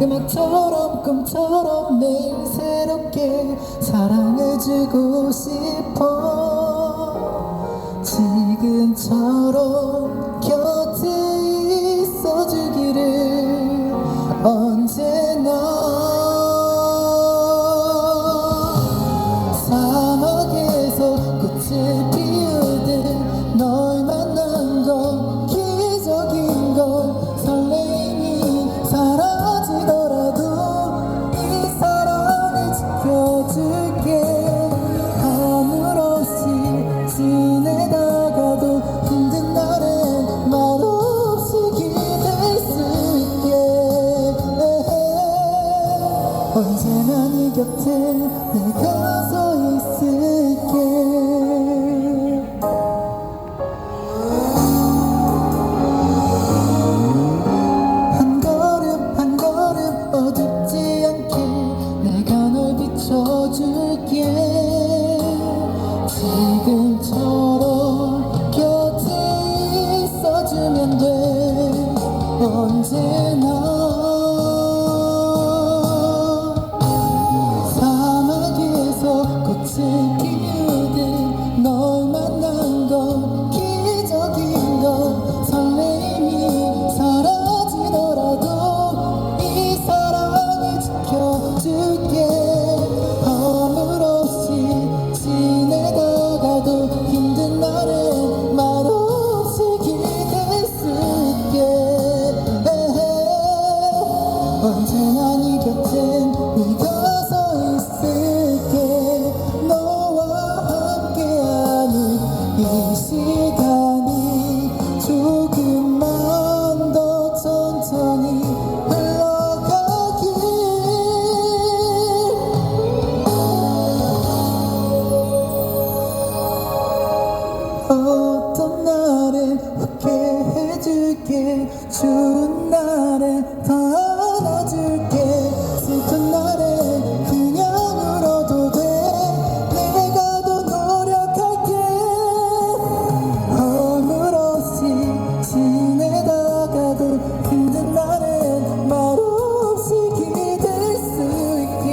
음악처럼 꿈처럼 매일 새롭게 사랑해주고 싶어. 지금처럼 곁 언제나 네 곁에 내가 서 있을게. 한 걸음 한 걸음 어둡지 않게 내가 널 비춰줄게. 지금처럼 곁에 있어주면 돼. 언제나 줄게. 좋은 날엔 더 안아줄게. 슬픈 날엔 그냥 울어도 돼. 내가 더 노력할게. 없이 지내다가도 힘든 날엔 말없이 기댈 수 있게.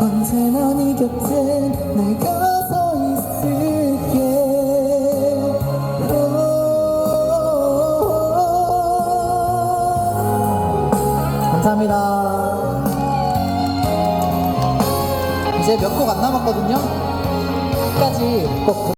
언제나 네 곁에 내가 감사합니다. 이제 몇 곡 안 남았거든요. 끝까지 꼭